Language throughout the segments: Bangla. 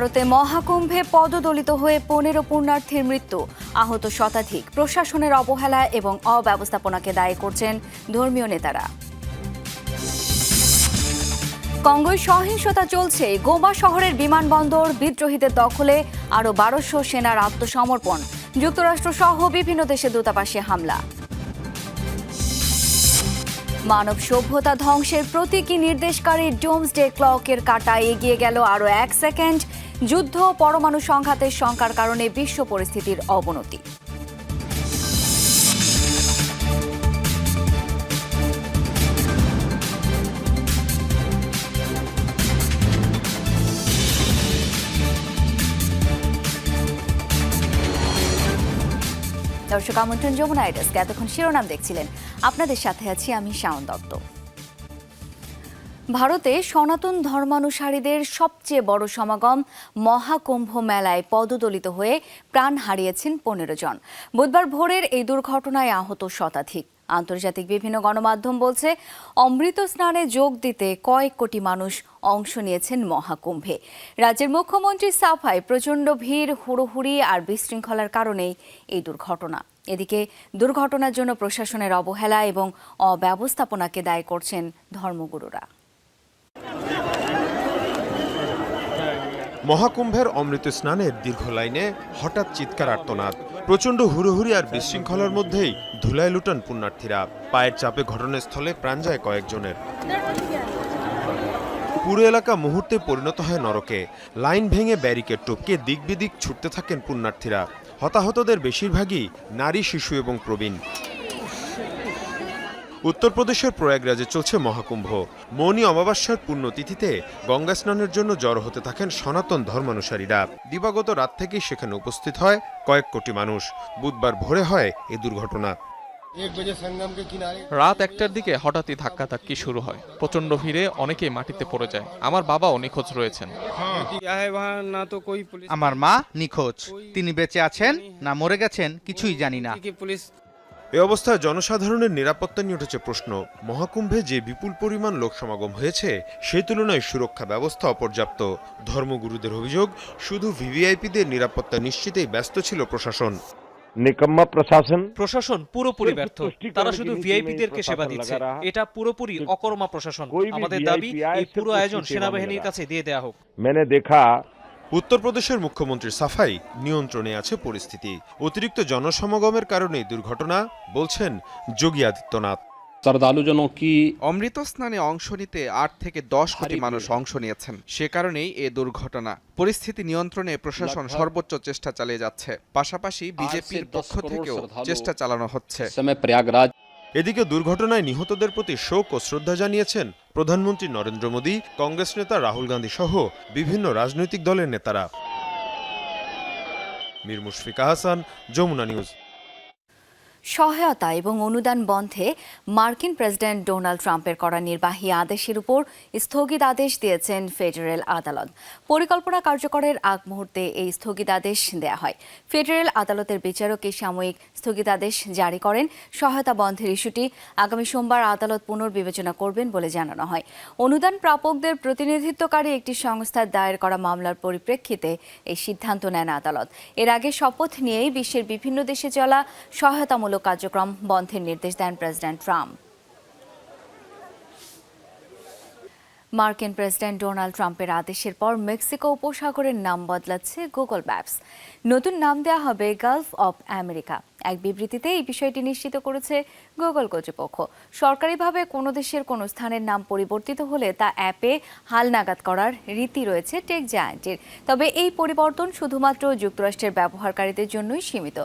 ভারতে মহাকুম্ভে পদদলিত হয়ে পনেরো পুণ্যার্থীর মৃত্যু। আহত শতাধিক প্রশাসনের অবহেলা এবং অব্যবস্থাপনাকে দায়ী করছেন ধর্মীয় নেতারা। কঙ্গোয় সহিংসতা চলছে। গোমা শহরের বিমানবন্দর বিদ্রোহীদের দখলে আরও বারোশো সেনার আত্মসমর্পণ। যুক্তরাষ্ট্র সহ বিভিন্ন দেশে দূতাবাসে হামলা। মানব সভ্যতা ধ্বংসের প্রতীকী নির্দেশকারী ডোমসডে ক্লকের কাটা এগিয়ে গেল আরও এক সেকেন্ড। যুদ্ধ পরমাণু সংঘাতের শঙ্কার কারণে বিশ্ব পরিস্থিতির অবনতি। দর্শক, আমন্ত্রণ যমুনা আইডাসকে এতক্ষণ শিরোনাম দেখছিলেন। আপনাদের সাথে আছি আমি শাওন দত্ত। ভারতে সনাতন ধর্মানুসারীদের সবচেয়ে বড় সমাগম মহাকুম্ভ মেলায় পদদলিত হয়ে প্রাণ হারিয়েছেন পনেরো জন। বুধবার ভোরের এই দুর্ঘটনায় আহত শতাধিক। আন্তর্জাতিক বিভিন্ন গণমাধ্যম বলছে, অমৃত স্নানে যোগ দিতে কয়েক কোটি মানুষ অংশ নিয়েছেন মহাকুম্ভে। রাজ্যের মুখ্যমন্ত্রী সাফাই প্রচণ্ড ভিড়, হুড়োহুড়ি আর বিশৃঙ্খলার কারণেই এই দুর্ঘটনা। এদিকে দুর্ঘটনার জন্য প্রশাসনের অবহেলা এবং অব্যবস্থাপনাকে দায়ী করছেন ধর্মগুরুরা। মহাকুম্ভের অমৃত স্নানের দীর্ঘ লাইনে হঠাৎ চিৎকার, আর্তনাদ, প্রচণ্ড হুড়োহুড়ি আর বিশৃঙ্খলার মধ্যেই ধুলায় লুটান পুণ্যার্থীরা। পায়ের চাপে ঘটনাস্থলে প্রাণ যায় কয়েকজনের। পুরো এলাকা মুহূর্তে পরিণত হয় নরকে। লাইন ভেঙে ব্যারিকেড টপকে দিক বিদিক ছুটতে থাকেন পুণ্যার্থীরা। হতাহতদের বেশিরভাগই নারী, শিশু এবং প্রবীণ। উত্তরপ্রদেশের প্রয়াগরাজে চলছে মহাকুম্ভ। মৌনী অমাবাস্যার পুণ্যতিথিতে গঙ্গা স্নানের জন্য জড় হতে থাকেন সনাতন ধর্মানুসারীরা। দিবাগত রাত থেকেই সেখানে উপস্থিত হয় কয়েক কোটি মানুষ। বুধবার ভোরে হয় এ দুর্ঘটনা। রাত একটার দিকে হঠাৎই ধাক্কাধাক্কি শুরু হয়। প্রচণ্ড ভিড়ে অনেকেই মাটিতে পড়ে যায়। আমার বাবাও নিখোঁজ রয়েছেন। আমার মা নিখোঁজ। তিনি বেঁচে আছেন না মরে গেছেন কিছুই জানি না। এ অবস্থায় জনসাধারণের নিরাপত্তা নিয়ে উঠেছে প্রশ্ন। মহাকুম্ভে যে বিপুল পরিমাণ লোক সমাগম হয়েছে সে তুলনায় সুরক্ষা ব্যবস্থা অপর্যাপ্ত। ধর্মগুরুদের অভিযোগ শুধু ভিভিআইপিদের নিরাপত্তা নিশ্চিতেই ব্যস্ত ছিল প্রশাসন। নিকম্মা প্রশাসন? প্রশাসন পুরোপুরি ব্যর্থ। তারা শুধু ভিআইপিদেরকে সেবা দিচ্ছে। এটা পুরোপুরি অকর্মা প্রশাসন। আমাদের দাবি এই পুরো আয়োজন সেনাবাহিনীর কাছে দিয়ে দেয়া হোক। দেখা উত্তরপ্রদেশের মুখ্যমন্ত্রীর সাফাই নিয়ন্ত্রণে আছে পরিস্থিতি। অতিরিক্ত জনসমাগমের কারণে দুর্ঘটনা বলছেন যোগী আদিত্যনাথ। অমৃত স্নানে অংশ নিতে আট থেকে দশ কোটি মানুষ অংশ নিয়েছেন। সে কারণেই এ দুর্ঘটনা। পরিস্থিতি নিয়ন্ত্রণে প্রশাসন সর্বোচ্চ চেষ্টা চালিয়ে যাচ্ছে। পাশাপাশি বিজেপির পক্ষ থেকেও চেষ্টা চালানো হচ্ছে। প্রয়াগরাজ এদিকে দুর্ঘটনায় নিহতদের প্রতি শোক ও শ্রদ্ধা জানিয়েছেন প্রধানমন্ত্রী নরেন্দ্র মোদী, কংগ্রেস নেতা রাহুল গান্ধী সহ বিভিন্ন রাজনৈতিক দলের নেতারা। মীর মুশফিকা হাসান যমুনা নিউজ। সহায়তা এবং অনুদান বন্ধে মার্কিন প্রেসিডেন্ট ডোনাল্ড ট্রাম্পের করা নির্বাহী আদেশের উপর স্থগিত আদেশ দিয়েছেন ফেডারেল আদালত। পরিকল্পনা কার্যকরের আগ মুহূর্তে এই স্থগিতাদেশ দেয়া হয়। ফেডারেল আদালতের বিচারক এই সাময়িক স্থগিতাদেশ জারি করেন। সহায়তা বন্ধের ইস্যুটি আগামী সোমবার আদালত পুনর্বিবেচনা করবেন বলে জানানো হয়। অনুদান প্রাপকদের প্রতিনিধিত্বকারী একটি সংস্থার দায়ের করা মামলার পরিপ্রেক্ষিতে এই সিদ্ধান্ত নেন আদালত। এর আগে শপথ নিয়েই বিশ্বের বিভিন্ন দেশে চলা সহায়তামূলক কার্যক্রম বন্ধের নির্দেশ দেন প্রেসিডেন্ট ট্রাম্প। মার্কিন প্রেসিডেন্ট ডোনাল্ড ট্রাম্পের আদেশের পর মেক্সিকো উপসাগরের নাম বদলাচ্ছে গুগল ম্যাপস। নতুন নাম দেওয়া হবে গালফ অফ আমেরিকা। এক বিবৃতিতে এই বিষয়টি নিশ্চিত করেছে গুগল কর্তৃপক্ষ। সরকারিভাবে কোনো দেশের কোনো স্থানের নাম পরিবর্তিত হলে তা অ্যাপে হালনাগাদ করার রীতি রয়েছে টেক জায়ান্টের। তবে এই পরিবর্তন শুধুমাত্র যুক্তরাষ্ট্রের ব্যবহারকারীদের জন্যই সীমিত।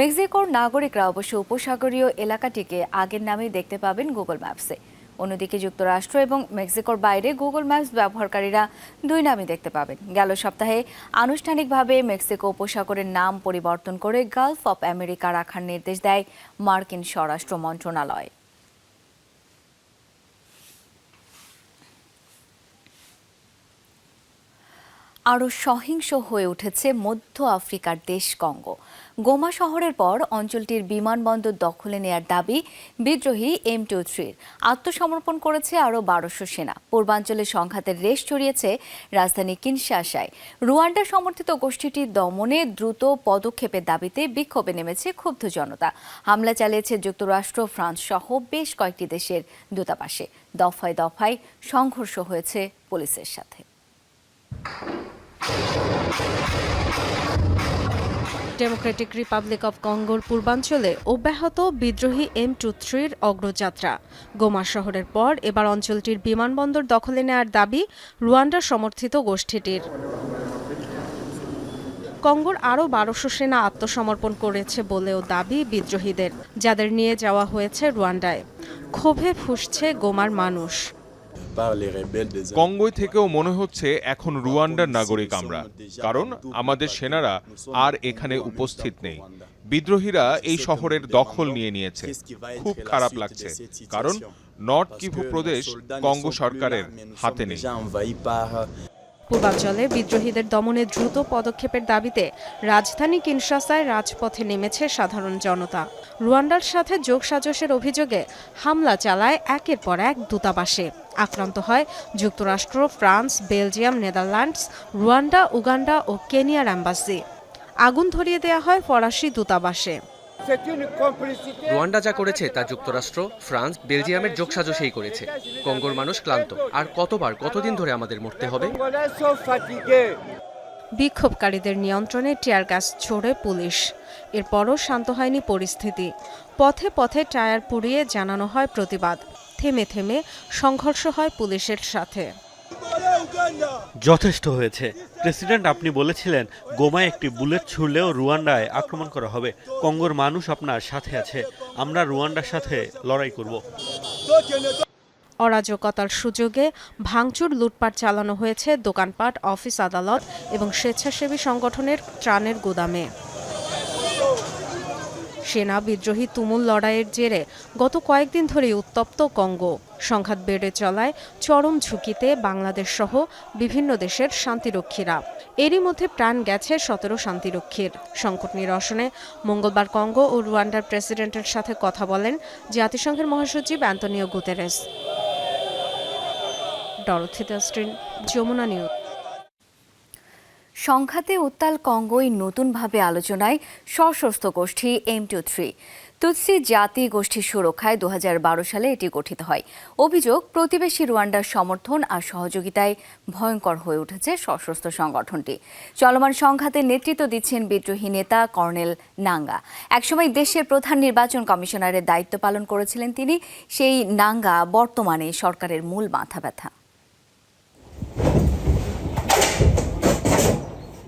মেক্সিকোর নাগরিকরা অবশ্য উপসাগরীয় এলাকাটিকে আগের নামেই দেখতে পাবেন গুগল ম্যাপসে। অন্যদিকে যুক্তরাষ্ট্র এবং মেক্সিকোর বাইরে গুগল ম্যাপস ব্যবহারকারীরা দুই নামই দেখতে পাবেন। গেল সপ্তাহে আনুষ্ঠানিকভাবে মেক্সিকো উপসাগরের নাম পরিবর্তন করে গালফ অফ আমেরিকা রাখার নির্দেশ দেয় মার্কিন স্বরাষ্ট্র মন্ত্রণালয়। আরও সহিংস হয়ে উঠেছে মধ্য আফ্রিকার দেশ কঙ্গো। গোমা শহরের পর অঞ্চলটির বিমানবন্দর দখলে নেয়ার দাবি বিদ্রোহী এম টু থ্রির। আত্মসমর্পণ করেছে আরও বারোশো সেনা। পূর্বাঞ্চলে সংঘাতের রেশ ছড়িয়েছে রাজধানী কিনশাসায় রুয়ান্ডা সমর্থিত গোষ্ঠীটি দমনে দ্রুত পদক্ষেপের দাবিতে বিক্ষোভে নেমেছে ক্ষুব্ধ জনতা। হামলা চালিয়েছে যুক্তরাষ্ট্র, ফ্রান্স সহ বেশ কয়েকটি দেশের দূতাবাসে। দফায় দফায় সংঘর্ষ হয়েছে পুলিশের সাথে। ডেমোক্রেটিক রিপাবলিক অব কঙ্গোর পূর্বাঞ্চলে অব্যাহত বিদ্রোহী এম টু থ্রির অগ্রযাত্রা। গোমা শহরের পর এবার অঞ্চলটির বিমানবন্দর দখলে নেয়ার দাবি রুয়ান্ডা সমর্থিত গোষ্ঠীটির। কঙ্গোর আরও বারোশো সেনা আত্মসমর্পণ করেছে বলেও দাবি বিদ্রোহীদের, যাদের নিয়ে যাওয়া হয়েছে রুয়ান্ডায়। ক্ষোভে ফুসছে গোমার মানুষ। কঙ্গোয় থেকেও মনে হচ্ছে এখন রুয়ান্ডার নাগরিক আমরা। কারণ আমাদের সেনারা আর এখানে উপস্থিত নেই। বিদ্রোহীরা এই শহরের দখল নিয়ে নিয়েছে। খুব খারাপ লাগছে। কারণ নর্থ কিভু প্রদেশ কঙ্গো সরকারের হাতে নেই। পূর্বাঞ্চলে বিদ্রোহীদের দমনে দ্রুত পদক্ষেপের দাবিতে রাজধানী কিনশাসায় রাজপথে নেমেছে সাধারণ জনতা। রুয়ান্ডার সাথে যোগসাজশের অভিযোগে হামলা চালায় একের পর এক দূতাবাসে। আক্রান্ত হয় যুক্তরাষ্ট্র, France, Belgium, Netherlands, Rwanda, Uganda ও কেনিয়ার অ্যাম্বাসি আগুন ধরিয়ে দেওয়া হয় ফরাসি দূতাবাসে। রুয়ান্ডা যা করেছে তা যুক্তরাষ্ট্র ফ্রান্স বেলজিয়ামের যোগসাজশেই করেছে। কঙ্গোর মানুষ ক্লান্ত। আর কতবার কতদিন ধরে আমাদের মরতে হবে? বিক্ষোভকারীদের নিয়ন্ত্রণে টিয়ার গ্যাস ছোড়ে পুলিশ। এরপরও শান্ত হয়নি পরিস্থিতি। পথে পথে টায়ার পুড়িয়ে জানানো হয় প্রতিবাদ। থেমে থেমে সংঘর্ষ হয় পুলিশের সাথে। যথেষ্ট হয়েছে। প্রেসিডেন্ট, আপনি বলেছিলেন গোমায় একটি বুলেট ছুড়লেও রুয়ান্ডায় আক্রমণ করা হবে। কঙ্গোর মানুষ আপনার সাথে আছে। আমরা রুয়ান্ডার সাথে লড়াই করব। অরাজকতার সুযোগে ভাঙচুর লুটপাট চালানো হয়েছে দোকানপাট, অফিস আদালত এবং স্বেচ্ছাসেবী সংগঠনের ত্রাণের গুদামে। সেনা বিদ্রোহী তুমুল লড়াইয়ের জেরে গত কয়েকদিন ধরেই উত্তপ্ত কঙ্গো। সংঘাত বেড়ে চলায় চরম ঝুঁকিতে বাংলাদেশ সহ বিভিন্ন দেশের শান্তিরক্ষীরা। এরই মধ্যে প্রাণ গেছে সতেরো শান্তিরক্ষীর। সংকট নিরসনে মঙ্গলবার কঙ্গো ও রুয়ান্ডার প্রেসিডেন্টের সাথে কথা বলেন জাতিসংঘের মহাসচিব অ্যান্তনিও গুতেরেস। যমুনা সংঘাতে উত্তাল কঙ্গোয় নতুনভাবে আলোচনায় সশস্ত্র গোষ্ঠী এম টু থ্রি। তুৎসি জাতি গোষ্ঠীর সুরক্ষায় দু হাজার বারো সালে এটি গঠিত হয়। অভিযোগ, প্রতিবেশী রুয়ান্ডার সমর্থন আর সহযোগিতায় ভয়ঙ্কর হয়ে উঠেছে সশস্ত্র সংগঠনটি। চলমান সংঘাতে নেতৃত্ব দিচ্ছেন বিদ্রোহী নেতা কর্নেল নাঙ্গা। একসময় দেশের প্রধান নির্বাচন কমিশনারের দায়িত্ব পালন করেছিলেন তিনি। সেই নাঙ্গা বর্তমানে সরকারের মূল মাথা ব্যথা।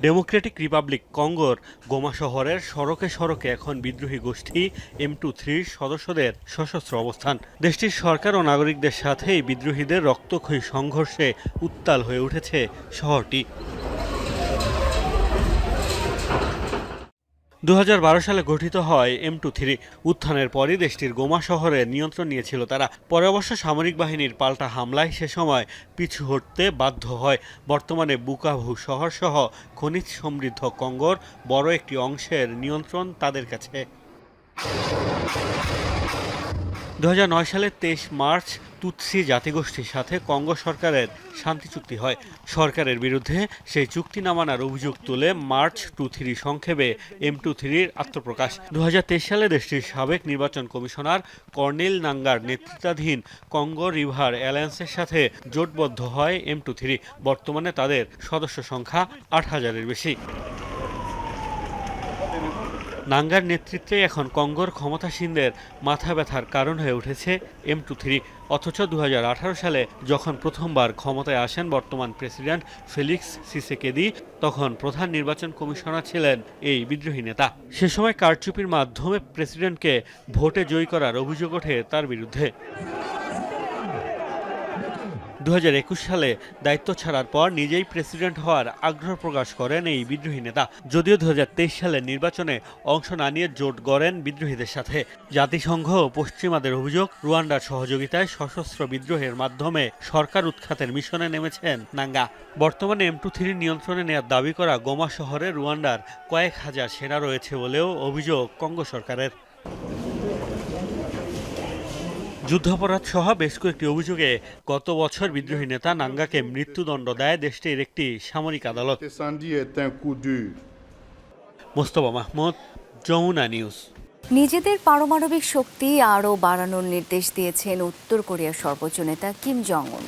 ডেমোক্রেটিক রিপাবলিক কঙ্গোর গোমা শহরের সড়কে সড়কে এখন বিদ্রোহী গোষ্ঠী এম টু থ্রির সদস্যদের সশস্ত্র অবস্থান। দেশটির সরকার ও নাগরিকদের সাথে বিদ্রোহীদের রক্তক্ষয়ী সংঘর্ষে উত্তাল হয়ে উঠেছে শহরটি। দু হাজার বারো সালে গঠিত হয় এম টু থ্রি। উত্থানের পরই দেশটির গোমা শহরে নিয়ন্ত্রণ নিয়েছিল তারা। পরে অবশ্য সামরিক বাহিনীর পাল্টা হামলায় সে সময় পিছু হটতে বাধ্য হয়। বর্তমানে বুকাভু শহর সহ খনিজ সমৃদ্ধ কঙ্গোর বড় একটি অংশের নিয়ন্ত্রণ তাদের কাছে। দু সালের তেইশ মার্চ তুৎসি জাতিগোষ্ঠীর সাথে কঙ্গো সরকারের শান্তি চুক্তি হয়। সরকারের বিরুদ্ধে সেই চুক্তি না মানার অভিযোগ তুলে মার্চ টু থ্রি সংক্ষেপে এম টু থ্রির আত্মপ্রকাশ। দুহাজার তেইশ সালে দেশটির সাবেক নির্বাচন কমিশনার কর্নেল নাঙ্গার নেতৃত্বাধীন কঙ্গো রিভার অ্যালায়েন্সের সাথে জোটবদ্ধ হয় এম টু থ্রি। বর্তমানে তাদের সদস্য সংখ্যা আট হাজারের বেশি। নাঙ্গার নেতৃত্বে এখন কঙ্গোর ক্ষমতাসীনদের মাথা ব্যথার কারণ হয়ে উঠেছে এম টু থ্রি, অথচ দুহাজার আঠারো সালে যখন প্রথমবার ক্ষমতায় আসেন বর্তমান প্রেসিডেন্ট ফেলিক্স সিসেকেদি, তখন প্রধান নির্বাচন কমিশনার ছিলেন এই বিদ্রোহী নেতা। সে সময় কারচুপির মাধ্যমে প্রেসিডেন্টকে ভোটে জয়ী করার অভিযোগ ওঠে তার বিরুদ্ধে। দু হাজার একুশ সালে দায়িত্ব ছাড়ার পর নিজেই প্রেসিডেন্ট হওয়ার আগ্রহ প্রকাশ করেন এই বিদ্রোহী নেতা। যদিও দু হাজার তেইশ সালের নির্বাচনে অংশ না নিয়ে জোট গড়েন বিদ্রোহীদের সাথে। জাতিসংঘ ও পশ্চিমাদের অভিযোগ, রুয়ান্ডার সহযোগিতায় সশস্ত্র বিদ্রোহের মাধ্যমে সরকার উৎখাতের মিশনে নেমেছেন নাঙ্গা। বর্তমানে এম টু থ্রি নিয়ন্ত্রণে নেওয়ার দাবি করা গোমা শহরে রুয়ান্ডার কয়েক হাজার সেনা রয়েছে বলেও অভিযোগ কঙ্গো সরকারের। যুদ্ধাপরাধ সহ বেশ কয়েকটি অভিযোগে গত বছর বিদ্রোহী নেতা নাঙ্গাকে মৃত্যুদণ্ড দেয় দেশটির একটি সামরিক আদালত। মোস্তফা মাহমুদ যমুনা নিউজ। নিজেদের পারমাণবিক শক্তি আরও বাড়ানোর নির্দেশ দিয়েছেন উত্তর কোরিয়ার সর্বোচ্চ নেতা কিম জং উন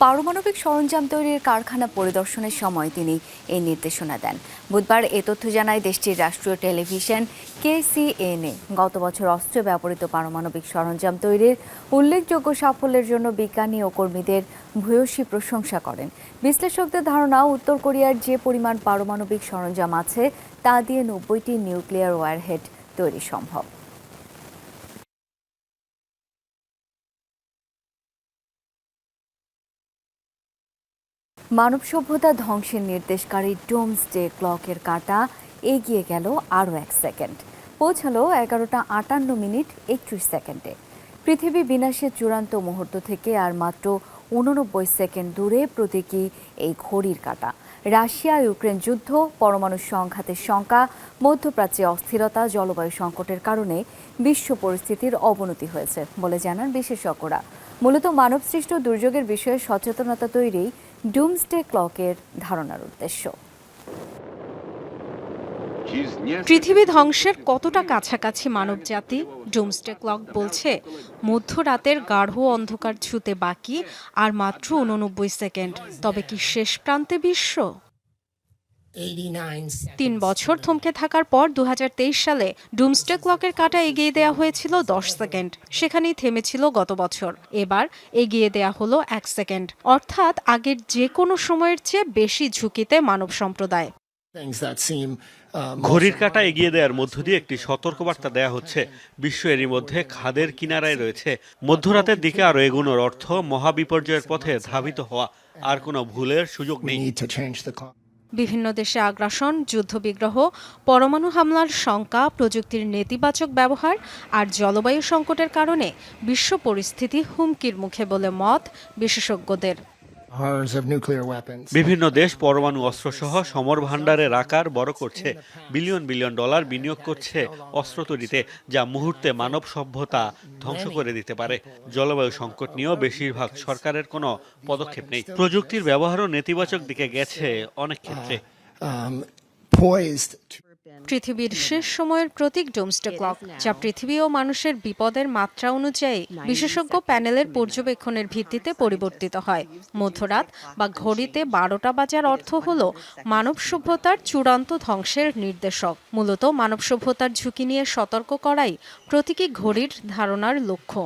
পারমাণবিক সরঞ্জাম তৈরির কারখানা পরিদর্শনের সময় তিনি এই নির্দেশনা দেন। বুধবার এ তথ্য জানায় দেশটির রাষ্ট্রীয় টেলিভিশন কেসিএনএ। গত বছর অস্ত্র ব্যবহৃত পারমাণবিক সরঞ্জাম তৈরির উল্লেখযোগ্য সাফল্যের জন্য বিজ্ঞানী ও কর্মীদের ভূয়সী প্রশংসা করেন। বিশ্লেষকদের ধারণা, উত্তর কোরিয়ার যে পরিমাণ পারমাণবিক সরঞ্জাম আছে, তা দিয়ে নব্বইটি নিউক্লিয়ার ওয়ারহেড তৈরি সম্ভব। মানব সভ্যতা ধ্বংসের নির্দেশকারী ডোমস ডে ক্লকের কাঁটা এগিয়ে গেল আরও এক সেকেন্ড। পৌঁছালো এগারোটা আটান্ন মিনিট একত্রিশ সেকেন্ডে। পৃথিবী বিনাশের চূড়ান্ত মুহূর্ত থেকে আর মাত্র উননব্বই সেকেন্ড দূরে প্রতীকী এই ঘড়ির কাঁটা। রাশিয়া, ইউক্রেন যুদ্ধ, পরমাণু সংঘাতের শঙ্কা, মধ্যপ্রাচ্যে অস্থিরতা, জলবায়ু সংকটের কারণে বিশ্ব পরিস্থিতির অবনতি হয়েছে বলে জানান বিশেষজ্ঞরা। মূলত মানবসৃষ্ট দুর্যোগের বিষয়ে সচেতনতা তৈরি ডুমসডে ক্লকের ধারণার উদ্দেশ্য। পৃথিবী ধ্বংসের কতটা কাছাকাছি মানব জাতি ডুমস্টে ক্লক বলছে, মধ্যরাতের গাঢ় অন্ধকার ছুতে বাকি আর মাত্র উননব্বই সেকেন্ড। তবে কি শেষ প্রান্তে বিশ্ব? তিন বছর থমকে থাকার পর দু হাজার তেইশ সালে ডুমস্টে ক্লকের কাটা এগিয়ে দেওয়া হয়েছিল দশ সেকেন্ড। সেখানেই থেমেছিল গত বছর। এবার এগিয়ে দেয়া হলো এক সেকেন্ড। অর্থাৎ আগের যে কোনো সময়ের চেয়ে বেশি ঝুঁকিতে মানব সম্প্রদায়। ঘড়ির কাঁটা এগিয়ে দেওয়ার মধ্য দিয়ে একটি সতর্কবার্তা দেয়া হচ্ছে। বিশ্ব এরই মধ্যে খাদের কিনারায় রয়েছে। মধ্যরাতের দিকে আরও এগোনোর অর্থ মহাবিপর্যয়ের পথে ধাবিত হওয়া। আর কোনো ভুলের সুযোগ নেই। বিভিন্ন দেশে আগ্রাসন, যুদ্ধবিগ্রহ, পরমাণু হামলার শঙ্কা, প্রযুক্তির নেতিবাচক ব্যবহার আর জলবায়ু সংকটের কারণে বিশ্ব পরিস্থিতি হুমকির মুখে বলে মত বিশেষজ্ঞদের। বিভিন্ন দেশ পরমাণু অস্ত্রসহ সমর ভাণ্ডারের আকার বড় করছে বিলিয়ন বিলিয়ন ডলার বিনিয়োগ করছে অস্ত্র তৈরিতে যা মুহূর্তে মানব সভ্যতা ধ্বংস করে দিতে পারে। জলবায়ু সংকট নিয়েও বেশিরভাগ সরকারের কোনো পদক্ষেপ নেই। প্রযুক্তির ব্যবহারও নেতিবাচক দিকে গেছে অনেক ক্ষেত্রে। পৃথিবীর শেষ সময়ের প্রতীক ডোমস্টে ক্লক যা পৃথিবী ও মানুষের বিপদের মাত্রা অনুযায়ী বিশেষজ্ঞ প্যানেলের পর্যবেক্ষণের ভিত্তিতে পরিবর্তিত হয়। মধ্যরাত বা ঘড়িতে বারোটা বাজার অর্থ হল মানব সভ্যতার চূড়ান্ত ধ্বংসের নির্দেশক। মূলত মানব সভ্যতার ঝুঁকি নিয়ে সতর্ক করাই প্রতীকী ঘড়ির ধারণার লক্ষ্য।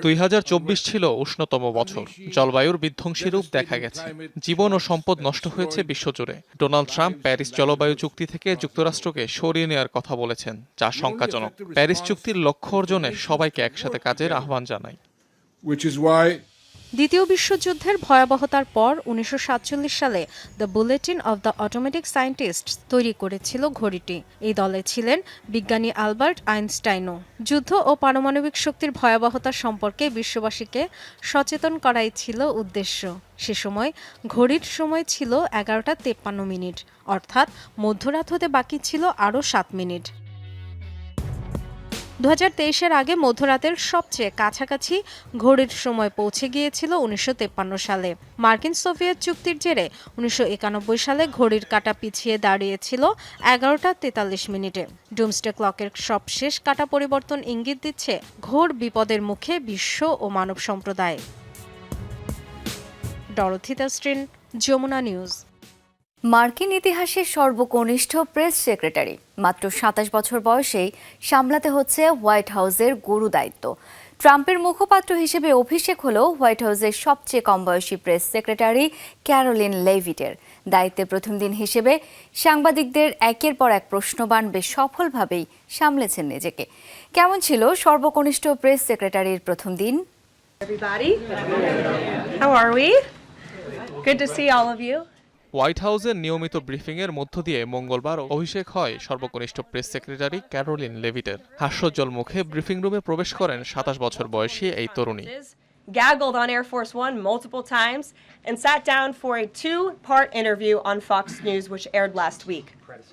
দুই হাজার চব্বিশ ছিল উষ্ণতম বছর। জলবায়ুর বিধ্বংসী রূপ দেখা গেছে। জীবন ও সম্পদ নষ্ট হয়েছে বিশ্বজুড়ে। ডোনাল্ড ট্রাম্প প্যারিস জলবায়ু চুক্তি থেকে যুক্তরাষ্ট্রকে সরিয়ে নেওয়ার কথা বলেছেন যা শঙ্কাজনক। প্যারিস চুক্তির লক্ষ্য অর্জনে সবাইকে একসাথে কাজের আহ্বান জানাই। দ্বিতীয় বিশ্বযুদ্ধের ভয়াবহতার পর উনিশশো সাতচল্লিশ সালে the bulletin of the automatic scientist তৈরি করেছিল ঘড়িটি। এই দলে ছিলেন বিজ্ঞানী আলবার্ট আইনস্টাইনও। যুদ্ধ ও পারমাণবিক শক্তির ভয়াবহতা সম্পর্কে বিশ্ববাসীকে সচেতন করাই ছিল উদ্দেশ্য। সে সময় ঘড়ির সময় ছিল এগারোটা তেপ্পান্ন মিনিট, অর্থাৎ মধ্যরাত হতে বাকি ছিল আরও সাত মিনিট। দু এর আগে মধ্যরাতের সবচেয়ে কাছাকাছি ঘড়ির সময় পৌঁছে গিয়েছিল উনিশশো সালে। মার্কিন সোভিয়েত চুক্তির জেরে উনিশশো একানব্বই সালে ঘড়ির কাটা পিছিয়ে দাঁড়িয়েছিল এগারোটা তেতাল্লিশ মিনিটে। ডুমস্টে ক্লকের সবশেষ কাটা পরিবর্তন ইঙ্গিত দিচ্ছে ঘোর বিপদের মুখে বিশ্ব ও মানব সম্প্রদায়। Dorothea Strin Jamuna news. মার্কিন ইতিহাসের সর্বকনিষ্ঠ প্রেস সেক্রেটারি। মাত্র সাতাশ বছর বয়সেই সামলাতে হচ্ছে হোয়াইট হাউসের গুরু দায়িত্ব। ট্রাম্পের মুখপাত্র হিসেবে অভিষেক হল হোয়াইট হাউসের সবচেয়ে কম বয়সী প্রেস সেক্রেটারি ক্যারোলিন লেভিটের। দায়িত্বে প্রথম দিন হিসেবে সাংবাদিকদের একের পর এক প্রশ্নবান বেশ সফলভাবেই সামলেছেন নিজেকে। কেমন ছিল সর্বকনিষ্ঠ প্রেস সেক্রেটারির প্রথম দিন? Good to see all of you. White হাউসের নিয়মিত ব্রিফিংয়ের মধ্য দিয়ে মঙ্গলবার অভিষেক হয় সর্বকনিষ্ঠ প্রেস সেক্রেটারি ক্যারোলিন লেভিটের। হাস্যজ্জ্বল মুখে ব্রিফিং রুমে প্রবেশ করেন সাতাশ বছর বয়সী এই তরুণী। Gaggled on Air Force One multiple times and sat down for a two part interview on Fox News, which aired last week.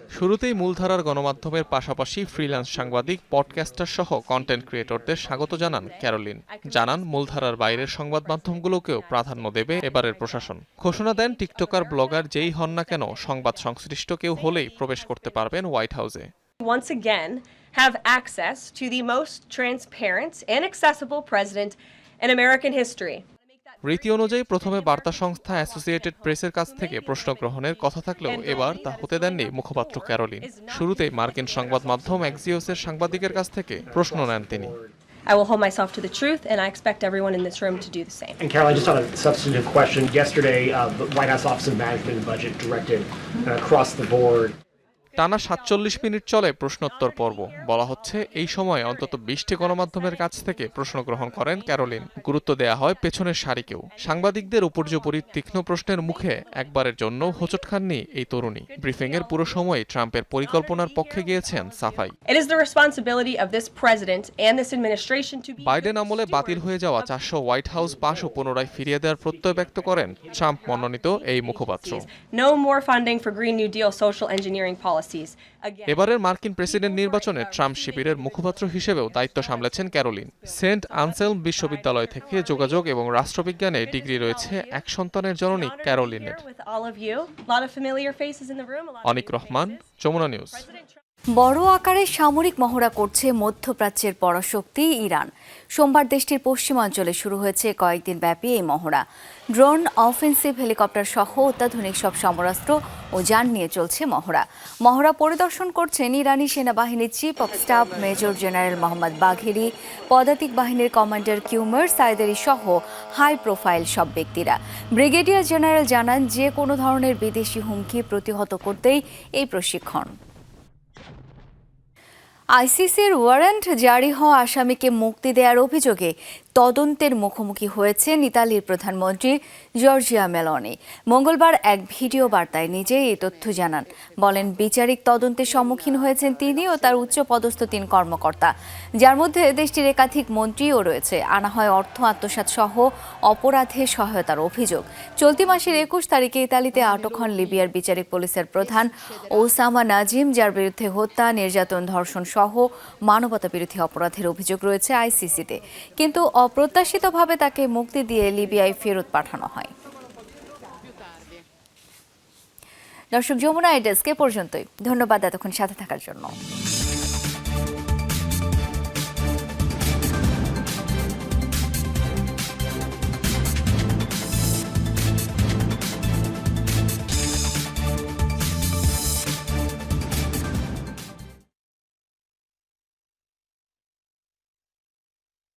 শুরুতেই মূলধারার গণমাধ্যমের পাশাপাশি ফ্রিল্যান্স সাংবাদিক পডকাস্টার সহ কন্টেন্ট ক্রিয়েটরদের স্বাগত জানান ক্যারোলিন জানান মূলধারার বাইরের সংবাদ মাধ্যমগুলোকেও প্রাধান্য দেবে এবারের প্রশাসন। ঘোষণা দেন টিকটকার ব্লগার যেই হন না কেন সংবাদ সংশ্লিষ্ট কেউ হলেই প্রবেশ করতে পারবেন হোয়াইট হাউসে Once again, have access to the most transparent and accessible president in American history. রীতি অনুযায়ী প্রথমে বার্তা সংস্থা অ্যাসোসিয়েটেড প্রেসের কাছ থেকে প্রশ্ন গ্রহণের কথা থাকলেও এবার তা হতে দেননি মুখপাত্র ক্যারোলিন শুরুতেই মার্কিন সংবাদ মাধ্যম এক্সিওসের সাংবাদিকের কাছ থেকে প্রশ্ন নেন তিনি I will hold myself to the truth, and I expect everyone in this room to do the same. And Carol, I just had a substantive question. Yesterday, uh, the White House Office of Management and Budget directed uh, across the board টানা সাতচল্লিশ মিনিট চলে প্রশ্নোত্তর পর্ব। বলা হচ্ছে এই সময় অন্তত বিশটি গণমাধ্যমের কাছ থেকে প্রশ্ন গ্রহণ করেন ক্যারোলিন। গুরুত্ব দেয়া হয় পেছনের সারিকেও। সাংবাদিকদের উপর্যুপরি তীক্ষ্ণ প্রশ্নের মুখে একবারের জন্য হোঁচট খাননি এই তরুণী। ব্রিফিং এর পুরো সময় ট্রাম্পের পরিকল্পনার পক্ষে গিয়েছেন সাফাই. বাইডেন আমলে বাতিল হয়ে যাওয়া চারশো হোয়াইট হাউস পাশও পুনরায় ফিরিয়ে দেওয়ার প্রত্যয় ব্যক্ত করেন ট্রাম্প মনোনীত এই মুখপাত্র। No more funding for Green New Deal social engineering policies. এবারের মার্কিন প্রেসিডেন্ট নির্বাচনে ট্রাম্প শিবিরের মুখপাত্র হিসেবেও দায়িত্ব সামলেছেন ক্যারোলিন। সেন্ট আনসেল বিশ্ববিদ্যালয় থেকে যোগাযোগ এবং রাষ্ট্রবিজ্ঞানে ডিগ্রি রয়েছে এক সন্তানের জননী ক্যারোলিনের। অনিক রহমান যমুনা নিউজ। বড় আকারে সামরিক মহড়া করছে মধ্যপ্রাচ্যের পরাশক্তি ইরান। সোমবার দেশটির পশ্চিমাঞ্চলে শুরু হয়েছে কয়েকদিন ব্যাপী এই মহড়া। ড্রোন, অফেন্সিভ হেলিকপ্টার সহ অত্যাধুনিক সব সমরাস্ত্র ও যান নিয়ে চলছে মহড়া। মহড়া পরিদর্শন করছেন ইরানি সেনাবাহিনীর chief of staff major general Mohammad Bagheri, পদাতিক বাহিনীর কমান্ডার কিউমার, সাইদারি সহ হাই প্রোফাইল সব ব্যক্তিরা। ব্রিগেডিয়ার জেনারেল জানান, যে কোনো ধরনের বিদেশি হুমকি প্রতিহত করতেই এই প্রশিক্ষণ। আইসিসির ওয়ারেন্ট জারি হওয়া আসামিকে মুক্তি দেওয়ার অভিযোগে তদন্তের মুখোমুখি হয়েছেন ইতালির প্রধানমন্ত্রী জর্জিয়া মেলনি মঙ্গলবার এক ভিডিও বার্তায় নিজেই এই তথ্য জানান। বলেন, বিচারিক তদন্তের সম্মুখীন হয়েছেন তিনি ও তার উচ্চ পদস্থ তিন কর্মকর্তা। যার মধ্যে দেশটির একাধিক মন্ত্রীও রয়েছে। আনা হয় অর্থ আত্মসাৎ সহ অপরাধে সহায়তার অভিযোগ। চলতি মাসের একুশ তারিখে ইতালিতে আটক হন লিবিয়ার বিচারিক পুলিশের প্রধান ওসামা নাজিম, যার বিরুদ্ধে হত্যা, নির্যাতন, ধর্ষণ সহ মানবতা বিরোধী অপরাধের অভিযোগ রয়েছে আইসিসিতে। কিন্তু অপ্রত্যাশিতভাবে তাকে মুক্তি দিয়ে লিবিয়ায় ফেরত পাঠানো হয়। দর্শক যমুনা ডেস্কে পর্যন্তই। ধন্যবাদ এতক্ষণ সাথে থাকার জন্য।